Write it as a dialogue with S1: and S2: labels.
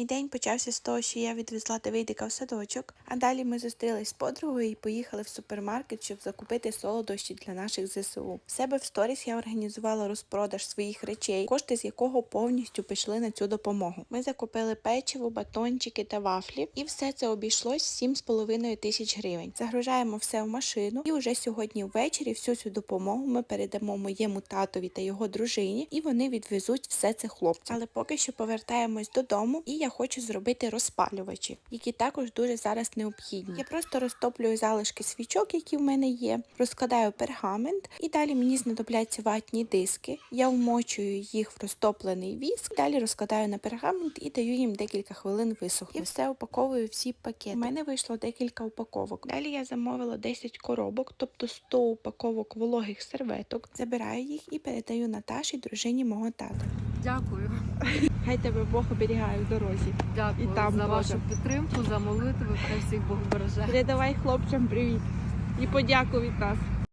S1: Мій день почався з того, що я відвезла Давидика в садочок, а далі ми зустрілись з подругою і поїхали в супермаркет, щоб закупити солодощі для наших ЗСУ. В себе в сторіс я організувала розпродаж своїх речей, кошти з якого повністю пішли на цю допомогу. Ми закупили печиво, батончики та вафлі, і все це обійшлось 7,5 тисяч гривень. Загружаємо все в машину, і уже сьогодні ввечері всю цю допомогу ми передамо моєму татові та його дружині, і вони відвезуть все це хлопцям. Але поки що повертаємось додому, і я хочу зробити розпалювачі, які також дуже зараз необхідні. Я просто розтоплюю залишки свічок, які в мене є, розкладаю пергамент, і далі мені знадобляться ватні диски. Я вмочую їх в розтоплений віск, далі розкладаю на пергамент і даю їм декілька хвилин висохнути. І все упаковую всі пакети. У мене вийшло декілька упаковок. Далі я замовила 10 коробок, тобто 100 упаковок вологих серветок. Забираю їх і передаю Наташі, дружині мого тата.
S2: Дякую.
S1: Хай тебе Бог оберігає в дорозі.
S2: Дякую
S1: І там
S2: за
S1: Боже.
S2: вашу підтримку, за молитви. Хай всіх Бог береже.
S1: Передавай хлопцям привіт і подяку від нас.